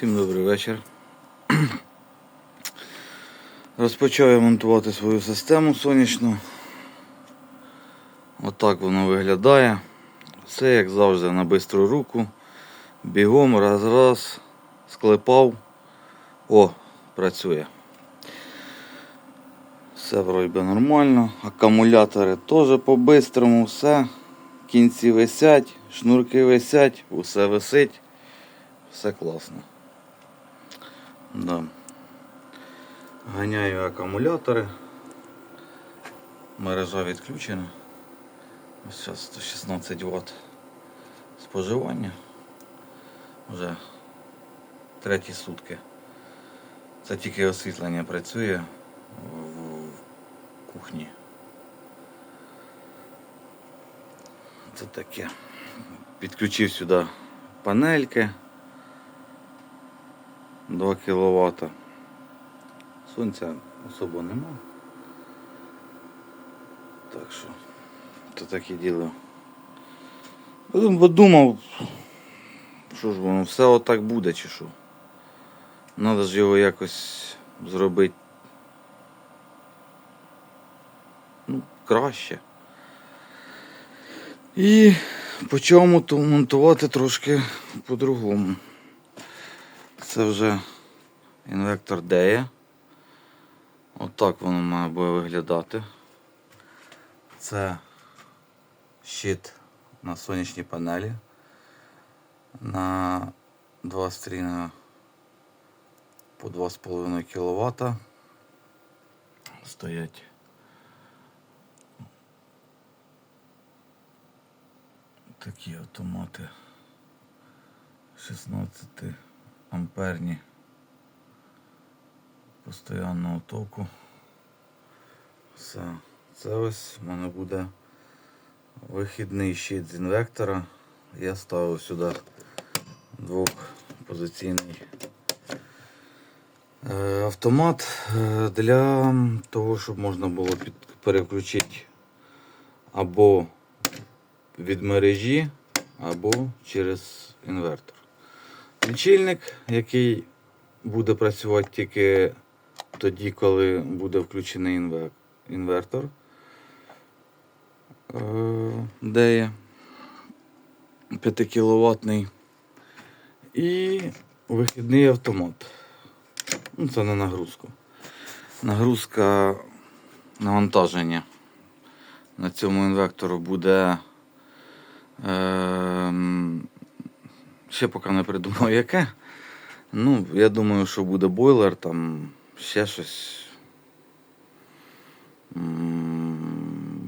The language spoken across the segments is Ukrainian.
Всім добрий вечір. Розпочав я монтувати свою систему сонячну. Отак воно виглядає. Все як завжди на бистру руку. Бігом, раз-раз, склепав. О, працює. Все вроді нормально. Акумулятори теж по-бистрому, все. Кінці висять, шнурки висять, усе висить. Все класно. Да. Ганяю акумулятори. Мережа відключена. Ось зараз 116 Вт споживання. Вже треті сутки. Це тільки освітлення працює в кухні. Це таке. Підключив сюди панельки. 2 кВт. Сонця особо нема. Так що, то таке діло. Потім подумав, що ж воно, все отак буде чи що. Надо ж його якось зробити. Ну, краще. І почав монту- монтувати трошки по-другому. Це вже інвектор Дея. Отак воно має буде виглядати. Це щит на сонячній панелі. На два стріна по 2,5 кВт. Стоять. Такі автомати 16 амперні постоянного току. Все. Це ось в мене буде вихідний щит з інвектора. Я ставив сюди двохпозиційний е, автомат е, для того, щоб можна було переключити або від мережі, або через інвертор. Лічильник, який буде працювати тільки тоді, коли буде включений інве- інвертор. Е, Де є 5 кВт. І вихідний автомат. Ну, це не нагрузку. Нагрузка навантаження на цьому інвектору буде. Ем, ще поки не придумав яке. Ну, я думаю, що буде бойлер, там ще щось.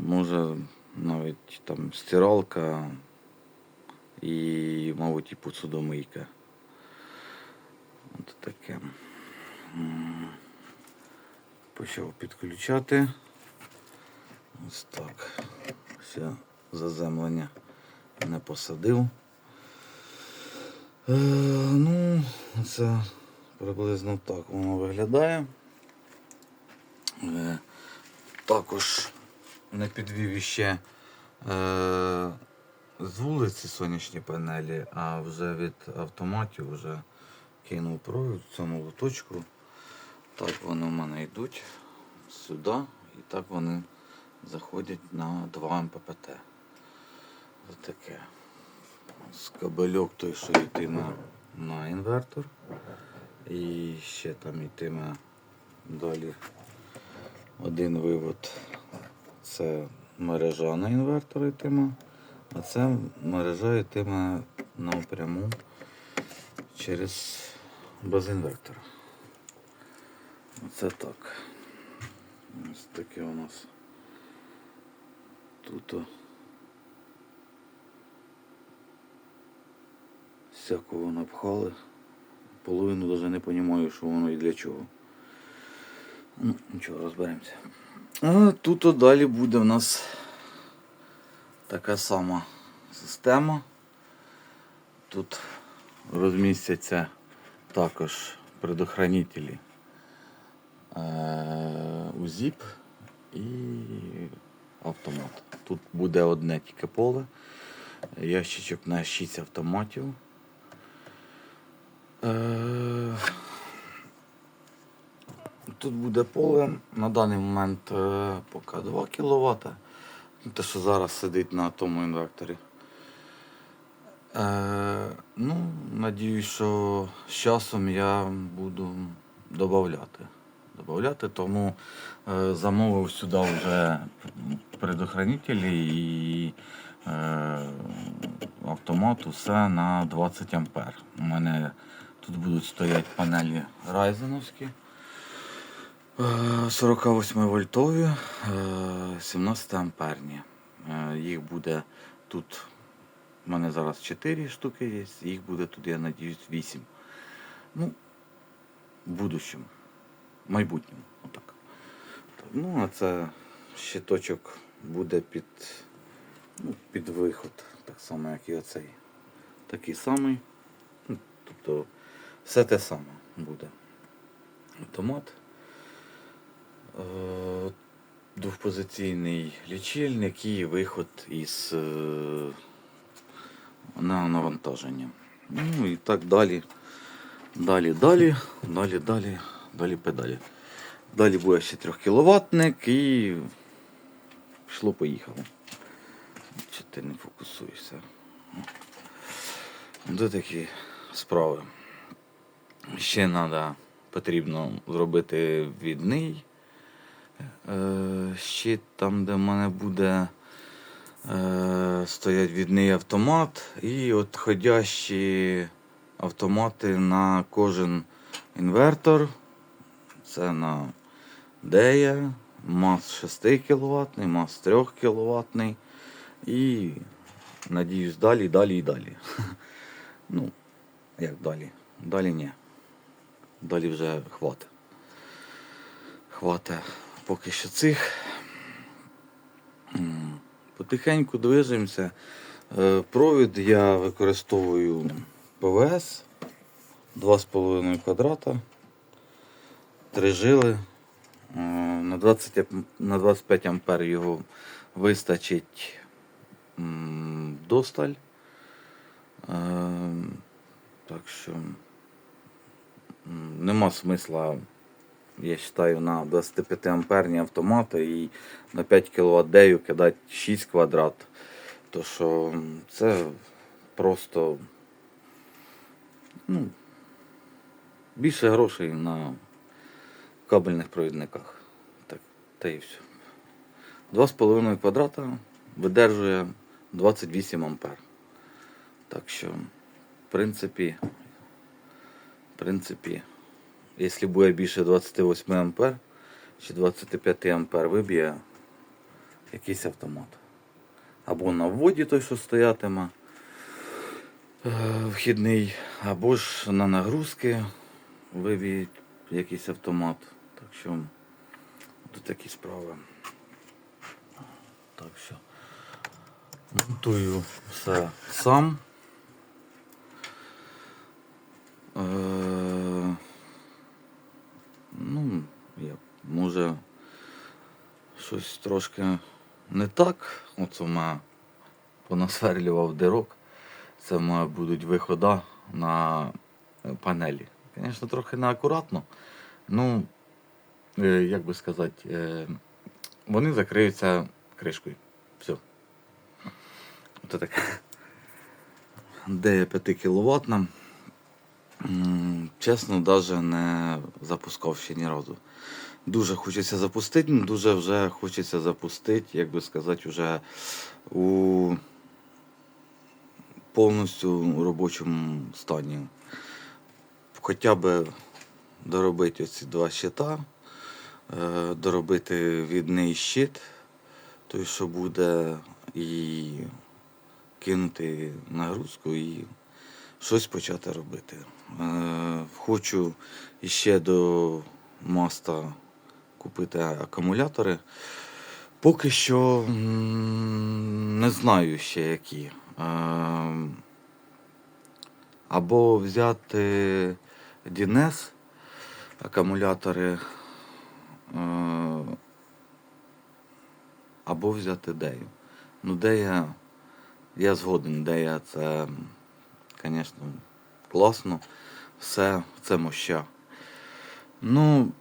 Може навіть там стиралка і, мабуть, і посудомийка. От таке. Почав підключати. Ось так. Все заземлення не посадив. Е, ну, це приблизно так воно виглядає. Е, також не підвів іще е, з вулиці сонячні панелі, а вже від автоматів вже кинув провід в цьому лоточку. Так вони в мене йдуть сюди і так вони заходять на 2 МППТ. Ось таке. З кабельок той, що йтиме на інвертор. І ще там йтиме далі один вивод. Це мережа на інвертор йтиме, а це мережа йтиме напряму через без інвертора. Оце так. Ось таке у нас тут. Всякого напхали. Половину навіть не розумію, що воно і для чого. Ну, нічого, розберемося. А тут далі буде в нас така сама система. Тут розмістяться також предохранителі е, УЗІП і автомат. Тут буде одне тільки поле, ящичок на 6 автоматів. Е, тут буде поле. На даний момент е, поки 2 кВт. Те, що зараз сидить на тому інверторі. Е, ну, надіюсь, що з часом я буду додавати. Добавляти, тому е, замовив сюди вже предохранителі і е, автомат усе на 20 ампер. У мене тут будуть стояти панелі Райзеновські. е, 48 вольтові, е, 17 амперні. Е, Їх буде тут. У мене зараз 4 штуки є, їх буде тут, я надіюсь, 8. Ну, в будущому, в майбутньому. Отак. Ну, а це щиточок буде під, ну, під виход, так само, як і оцей. Такий самий. Ну, Тобто все те саме буде. Автомат. Е, Двохпозиційний лічильник і виход із е, на навантаження. Ну і так далі. Далі, далі, далі, далі, далі педалі. Далі буде ще 3 кВт і пішло поїхало. Чи ти не фокусуєшся? Де такі справи? Ще треба, потрібно зробити відний е, щит, там, де в мене буде е, стоять відний автомат і от ходящі автомати на кожен інвертор. Це на Дея, МАЗ 6 кВт, МАЗ 3 кВт і надіюсь далі, далі і далі. Ну, як далі? Далі ні. Далі вже хватить. Хватить поки що цих. Потихеньку движемося. Е, Провід я використовую ПВС 2,5 квадрата. Три жили. Е, На, 20, на 25 ампер його вистачить досталь. Е, Так що нема смисла, я вважаю, на 25 амперні автомати і на 5 кВт дею кидати 6 квадрат. То що це просто ну, більше грошей на кабельних провідниках. Так, та і все. 2,5 квадрата видержує 28 ампер. Так що, в принципі, в принципі, якщо буде більше 28 ампер чи 25 ампер, виб'є якийсь автомат. Або на вводі той, що стоятиме е, вхідний, або ж на нагрузки виб'є якийсь автомат. Так що тут такі справи. Так що монтую все сам. Е, ну, як, може, щось трошки не так. Оце мене понасверлював дирок. Це в мене будуть виходи на панелі. Звісно, трохи неакуратно. Ну, е, як би сказати, е, вони закриються кришкою. Все. Оце таке. Де 5 кВт. Чесно, навіть не запускав ще ні разу. Дуже хочеться запустити, ну, дуже вже хочеться запустити, як би сказати, вже у повністю робочому стані. Хоча б доробити оці два щита, е, доробити відний щит, той, що буде, і кинути нагрузку і щось почати робити. Е, Хочу іще до маста купити акумулятори. Поки що не знаю ще які. Або взяти Дінес акумулятори, або взяти Дею. Ну, Дея, я згоден, Дея це, звісно, класно. Все, це моща. Ну,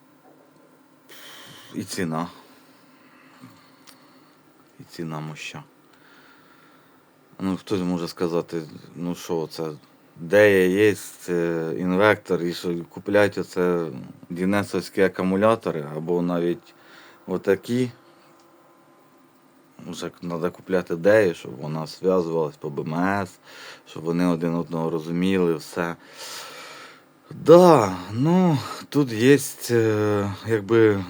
і ціна. І ціна моща. Ну, хтось може сказати, ну що це, де є інвектор, і що купляють оце дінесовські акумулятори, або навіть отакі. Вже треба купляти деї, щоб вона зв'язувалась по БМС, щоб вони один одного розуміли, все. Да, ну тут є е, якби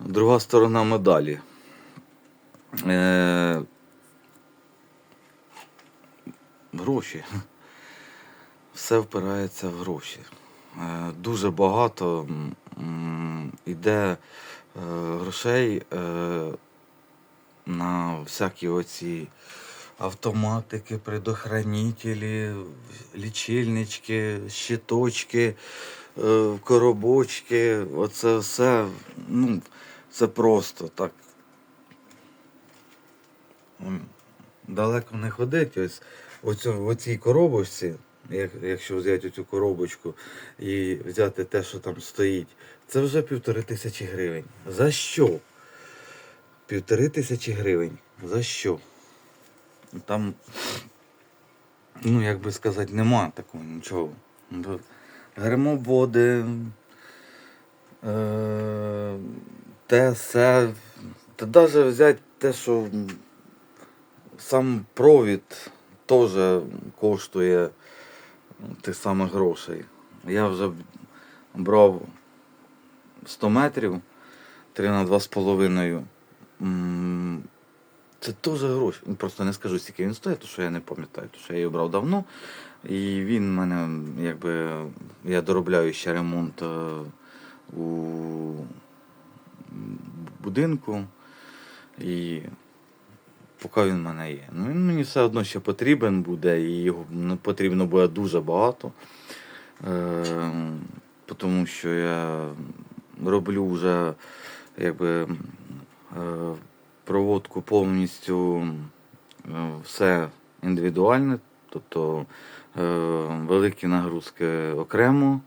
друга сторона медалі. Е, гроші. Все впирається в гроші. Е, дуже багато м, іде е, грошей е, на всякі оці автоматики, предохранителі, лічильнички, щиточки, коробочки. Оце все, ну, це просто так. Далеко не ходить. Ось в оцій коробочці, як, якщо взяти цю коробочку і взяти те, що там стоїть, це вже півтори тисячі гривень. За що? Півтори тисячі гривень. За що? Там, ну як би сказати, нема такого нічого. Гермоводи, е, те, все. Та навіть взяти те, що сам провід теж коштує тих самих грошей. Я вже брав 100 метрів 3 на 2,5. Це теж гроші. Ну, Просто не скажу, скільки він стоїть, тому що я не пам'ятаю, тому що я його брав давно. І він мене, якби, я доробляю ще ремонт е, у будинку. І поки він в мене є. Ну він мені все одно ще потрібен буде, і його ну, потрібно буде дуже багато. Е, тому що я роблю вже якби е, проводку повністю е, все індивідуальне, тобто е, великі нагрузки окремо,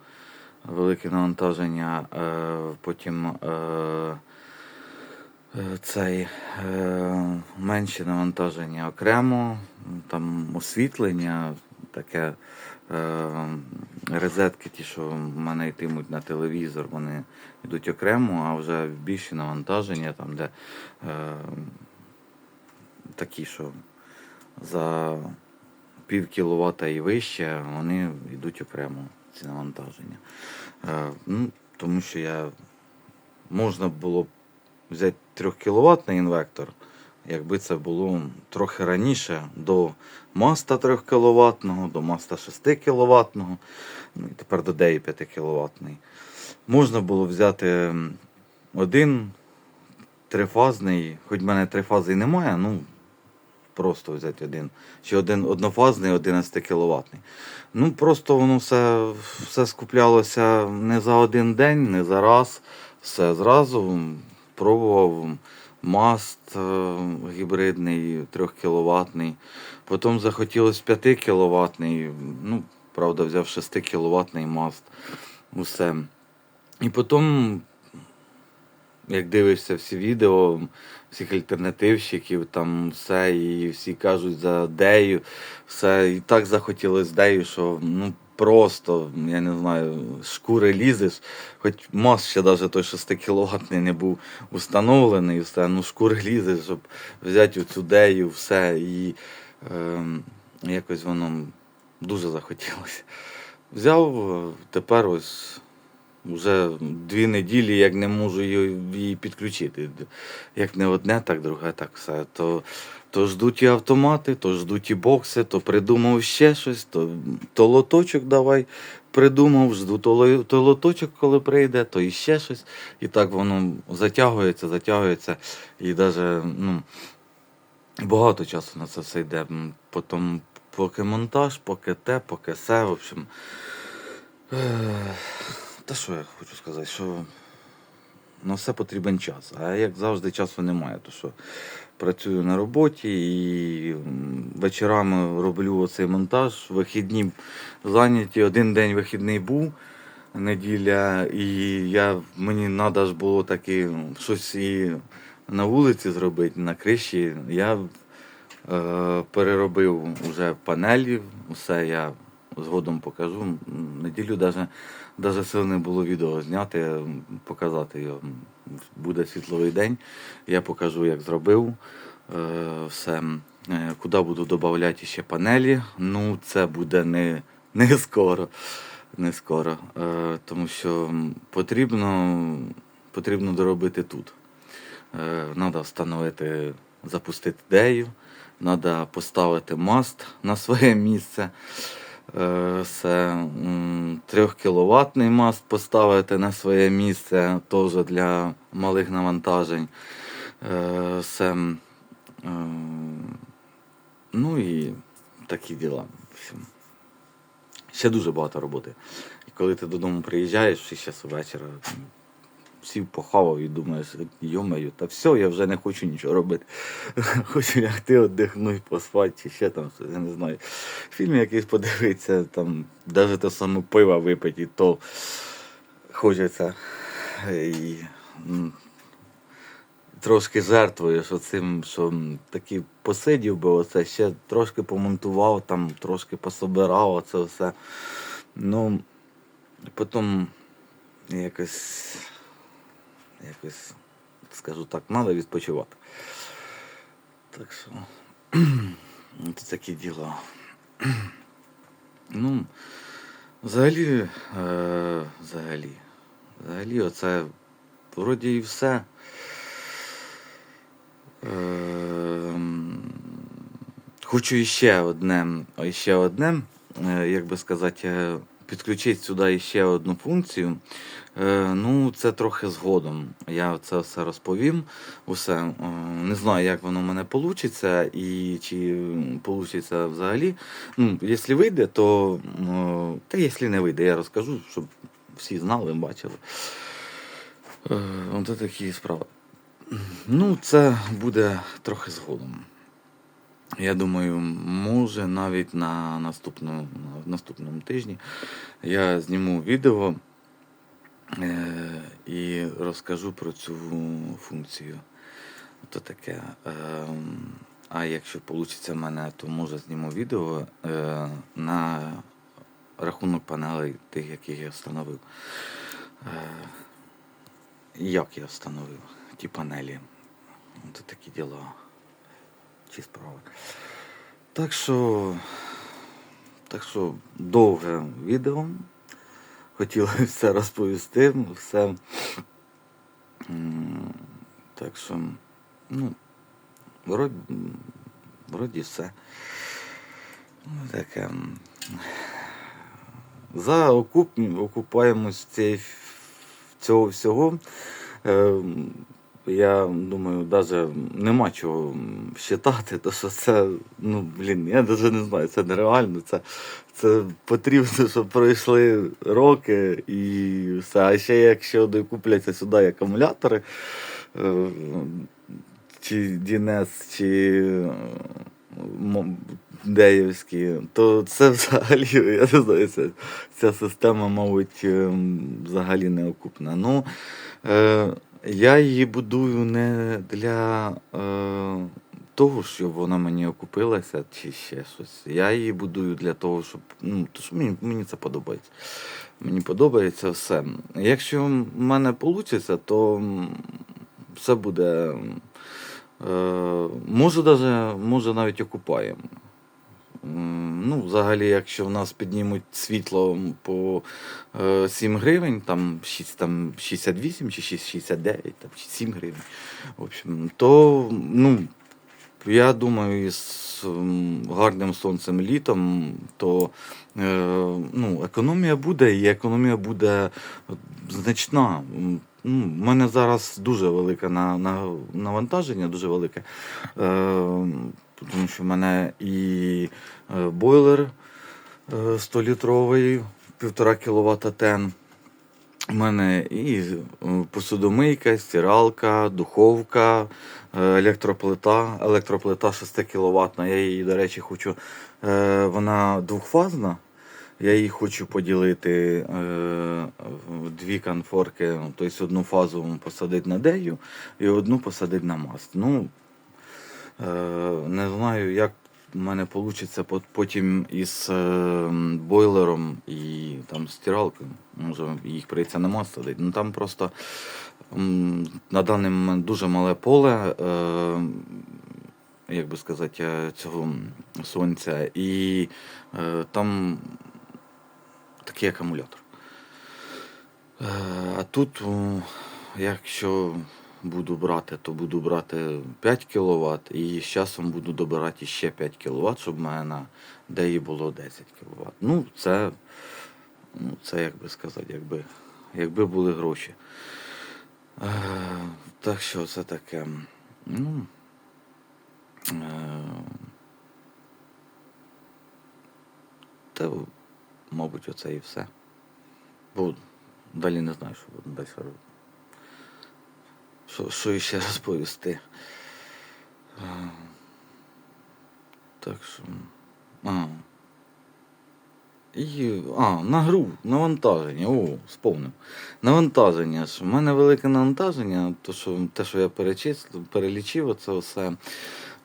велике навантаження, е, потім цей менше навантаження окремо, там освітлення, таке розетки, ті, що в мене йтимуть на телевізор, вони йдуть окремо, а вже більші навантаження, там, де е, такі, що за пів кіловата і вище, вони йдуть окремо, ці навантаження. Е, ну, тому що я можна було взяти 3 кВт інвектор, якби це було трохи раніше до маста 3 кВт, до маста 6 кВт, ну і тепер до DEI 5 кВт. Можна було взяти один трифазний, хоч в мене трифази немає, ну просто взяти один. Чи один однофазний 11 кВт. Ну просто воно все, все скуплялося не за один день, не за раз. Все зразу пробував маст е, гібридний 3 кВт. Потім захотілося 5 кВт. Ну, правда, взяв 6 кВт маст. Усе. І потім, як дивишся всі відео, всіх альтернативщиків, там все, і всі кажуть за дею, все, і так захотілося дею, що ну просто, я не знаю, шкури лізеш, хоч мост ще навіть той 6 кВт не був установлений, все, ну шкури лізеш, щоб взяти цю дею, все, і ем, якось воно дуже захотілося. Взяв, е, тепер ось вже дві неділі, як не можу її підключити. Як не одне, так друге, так все. То, то ждуть і автомати, то ждуть і бокси, то придумав ще щось, то, то лоточок давай придумав, жду то, то лоточок, коли прийде, то іще щось. І так воно затягується, затягується. І навіть ну, багато часу на це все йде. Потім поки монтаж, поки те, поки все. В общем. Та що я хочу сказати, що на все потрібен час. А як завжди часу немає, то що працюю на роботі і вечорами роблю оцей монтаж. Вихідні зайняті, один день вихідний був. неділя, і я, мені треба ж було таки ну, щось і на вулиці зробити, на криші. Я е, переробив вже панелі, все я згодом покажу. Неділю даже, даже сил не було відео зняти, показати його. Буде світловий день, я покажу, як зробив е, все. Е, Куди буду додавати ще панелі. Ну, це буде не, не скоро. Не скоро. Е, тому що потрібно, потрібно доробити тут. Треба встановити, запустити дею, треба поставити маст на своє місце. Е, Це 3 кВт маст поставити на своє місце, теж для малих навантажень. Е, Це, е, ну і такі діла. Ще дуже багато роботи. І коли ти додому приїжджаєш, 6 часу вечора, сів похавав і думаєш, йомаю, та все, я вже не хочу нічого робити. Хочу лягти, віддихнути, поспати, чи ще там, щось, я не знаю. Фільм якийсь подивитися, там, навіть те саме пиво випити, і то хочеться. І, трошки жертвуєш оцим, що м, таки посидів би оце, ще трошки помонтував, там, трошки пособирав оце все. Ну, потім якось, якось, скажу так, треба відпочивати. Так що, це такі діла. Ну, взагалі, е, взагалі, взагалі, оце вроді і все. Ем, Хочу іще одне, іще одне, е, як би сказати, е, підключити сюди іще одну функцію. Е, Ну, це трохи згодом. Я це все розповім. Усе. Е, Не знаю, як воно в мене вийде і чи вийде взагалі. Ну, якщо вийде, то е, та якщо не вийде, я розкажу, щоб всі знали, бачили. Е, От такі справи. Ну, це буде трохи згодом. Я думаю, може навіть на, наступну, на наступному тижні я зніму відео е, і розкажу про цю функцію. То таке. Е, а якщо вийде в мене, то може зніму відео е, на рахунок панелей тих, яких я встановив. Як я встановив ті панелі. Це такі діла. Чи справи. Так що, так що довге відео. Хотіла все розповісти, все. Так що, ну, вроді, вроді все. Таке. За окуп, окупаємость цієї- цього всього. Я думаю, навіть нема чого вважати, то що це, ну, блін, я навіть не знаю, це нереально. Це, це потрібно, щоб пройшли роки і все. А ще якщо докупляться сюди акумулятори, е, чи Дінес, чи Деївські, то це взагалі, я не знаю, це, ця система, мабуть, ем, взагалі не окупна. Ну, е, я її будую не для е, того, щоб вона мені окупилася, чи ще щось. Я її будую для того, щоб. Ну, то що мені, мені це подобається. Мені подобається все. Якщо в мене вийде, то все буде. Е, може, навіть окупаємо. Ну, взагалі, якщо в нас піднімуть світло по е, 7 гривень, там, 6, там 68 чи 6,69, там, чи 7 гривень, в общем, то ну, я думаю, із гарним сонцем літом, то е, ну, економія буде, і економія буде значна. М, Ну, мене зараз дуже велике на, на, навантаження, дуже велике. Е, тому що в мене і е, бойлер е, 100-літровий, 1,5 кВт тен. У мене і е, посудомийка, стиралка, духовка, е, електроплита. Електроплита 6 кВт. Я її, до речі, хочу. е, Вона двохфазна. Я її хочу поділити е, в дві конфорки, ну, тобто одну фазу посадити на дею і одну посадити на маст. Ну, е, не знаю, як в мене вийде потім із е, бойлером і там стиралкою. Може, їх прийдеться на маст садити. Ну там просто на даний момент дуже мале поле. Е, як би сказати, е, цього сонця, і е, там такий акумулятор. Е, а тут, якщо буду брати, то буду брати 5 кВт і з часом буду добирати ще 5 кВт, щоб в мене на деї було 10 кВт. Ну, це, ну, це як би сказати, якби, якби були гроші. Е, так що це таке. Ну, е, та, мабуть, оце і все. Бо далі не знаю, що буду далі робити. Що, що ще розповісти. Так що. А. І, а, на гру, навантаження. О, сповнив. Навантаження. У мене велике навантаження, то що, те, що я перечислив, перелічив, це все.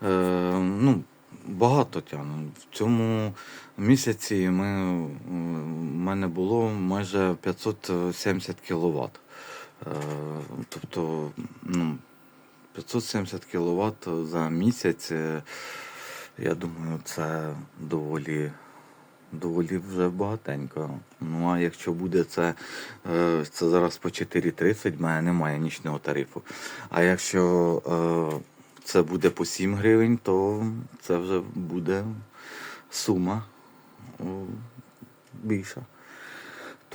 Е, ну, багато тягну. В цьому місяці ми, в мене було майже 570 кВт. Е, тобто, ну, 570 кВт за місяць, е, я думаю, це доволі, доволі вже багатенько. Ну а якщо буде це, е, це зараз по 4,30, в мене немає нічного тарифу. А якщо це буде по 7 гривень, то це вже буде сума більша.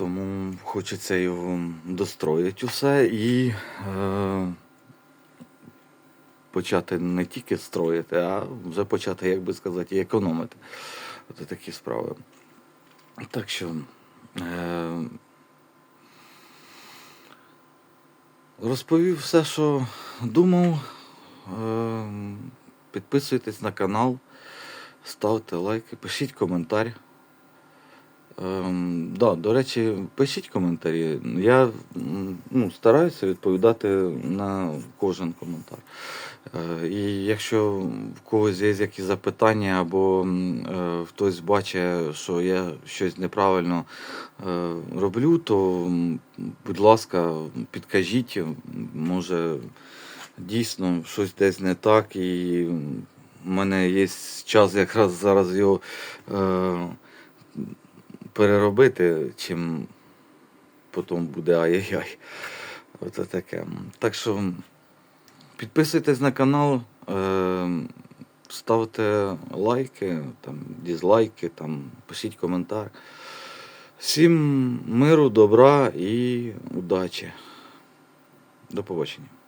Тому хочеться його достроїти усе і е, почати не тільки строїти, а вже почати, як би сказати, і економити. Це такі справи. Так що е, розповів все, що думав. Е, підписуйтесь на канал, ставте лайки, пишіть коментар. Ем, да, до речі, пишіть коментарі. Я ну, стараюся відповідати на кожен коментар. Е, і якщо в когось є якісь запитання, або е, хтось бачить, що я щось неправильно е, роблю, то, будь ласка, підкажіть, може дійсно щось десь не так, і в мене є час якраз зараз його. Переробити, чим потім буде ай-яй-яй. Оце таке. Так що підписуйтесь на канал, е, ставте лайки, там, дізлайки, там, пишіть коментар. Всім миру, добра і удачі. До побачення.